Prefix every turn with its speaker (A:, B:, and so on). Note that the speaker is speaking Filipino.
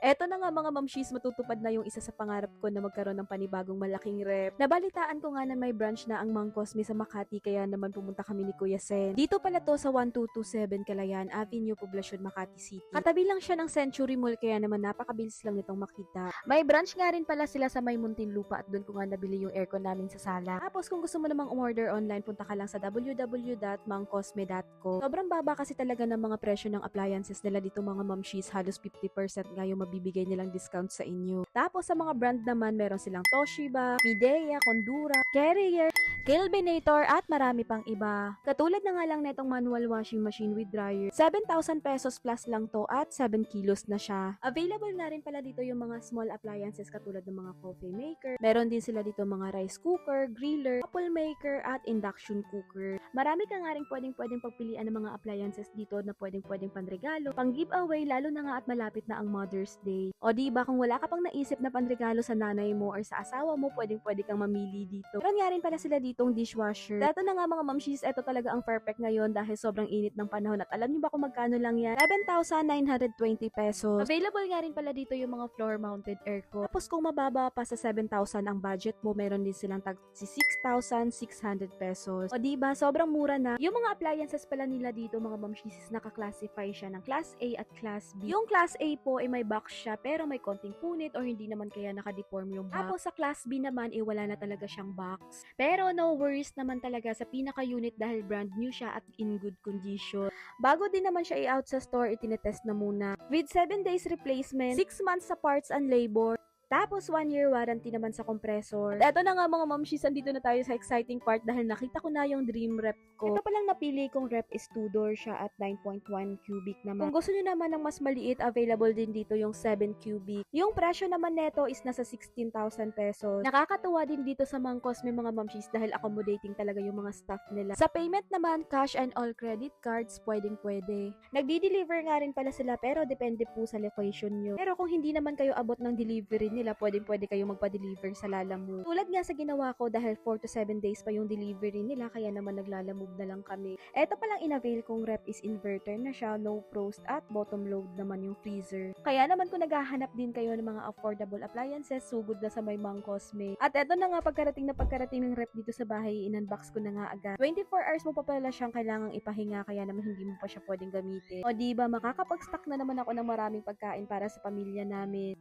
A: Eto na nga mga mamshis, matutupad na yung isa sa pangarap ko na magkaroon ng panibagong malaking rep. Nabalitaan ko nga na may branch na ang Mang Cosme sa Makati kaya naman pumunta kami ni Kuya Sen. Dito pala to sa 1227 Kalayan Avenue, Poblacion, Makati City. Katabi lang siya ng Century Mall kaya naman napakabilis lang nitong makita. May branch nga rin pala sila sa May Muntinlupa at doon ko nga nabili yung aircon namin sa sala. Tapos kung gusto mo namang umorder online, punta ka lang sa www.mangcosme.co. Sobrang baba kasi talaga ng mga presyo ng appliances nila dito mga mamshis. Halos 50% nga yung mabibigay nilang discount sa inyo. Tapos sa mga brand naman, meron silang Toshiba, Midea, Condura, Carrier, Kilbinator at marami pang iba. Katulad na nga lang netong manual washing machine with dryer. 7,000 pesos plus lang to at 7 kilos na siya. Available na rin pala dito yung mga small appliances katulad ng mga coffee maker. Meron din sila dito mga rice cooker, griller, apple maker at induction cooker. Marami ka nga rin pwedeng pwedeng pagpilian ng mga appliances dito na pwedeng pwedeng panregalo, pang giveaway lalo na nga at malapit na ang Mother's Day. O di ba kung wala ka pang naisip na panregalo sa nanay mo or sa asawa mo, pwedeng pwede kang mamili dito. Meron nga rin pala sila ditong dishwasher. Dato na nga mga mamshis, ito talaga ang perfect ngayon dahil sobrang init ng panahon at alam niyo ba kung magkano lang yan? 7,920 pesos. Available nga rin pala dito yung mga floor mounted aircon. Tapos kung mababa pa sa 7,000 ang budget mo, meron din silang tag si 6,600 pesos. O di ba sobrang mura na. Yung mga appliances pala nila dito mga mamshisis naka-classify siya ng class A at class B. Yung class A po ay may box siya pero may konting punit or hindi naman kaya naka-deform yung box. Tapos sa class B naman eh wala na talaga siyang box. Pero no worries naman talaga sa pinaka-unit dahil brand new siya at in good condition. Bago din naman siya i-out sa store, itinetest na muna. With 7 days replacement, 6 months sa parts and labor, tapos, one year warranty naman sa compressor. At eto na nga mga mamshis, andito na tayo sa exciting part dahil nakita ko na yung dream rep ko. Ito palang napili kong rep is 2-door siya at 9.1 cubic naman. Kung gusto nyo naman ng mas maliit, available din dito yung 7 cubic. Yung presyo naman neto is nasa 16,000 pesos. Nakakatuwa din dito sa Mang Cosme mga mamshis dahil accommodating talaga yung mga staff nila. Sa payment naman, cash and all credit cards, pwedeng pwede. Nagdi-deliver nga rin pala sila pero depende po sa location nyo. Pero kung hindi naman kayo abot ng delivery nila, pwedeng pwede kayo magpa-deliver sa Lalamove. Tulad nga sa ginawa ko dahil 4 to 7 days pa yung delivery nila, kaya naman naglalamove na lang kami. Eto palang inavail kong rep is inverter na siya, no frost at bottom load naman yung freezer. Kaya naman kung naghahanap din kayo ng mga affordable appliances, sugod na sa may Mang Cosme. At eto na nga pagkarating na pagkarating ng rep dito sa bahay, in-unbox ko na nga agad. 24 hours mo pa pala siyang kailangang ipahinga, kaya naman hindi mo pa siya pwedeng gamitin. O di ba makakapag-stock na naman ako ng maraming pagkain para sa pamilya namin.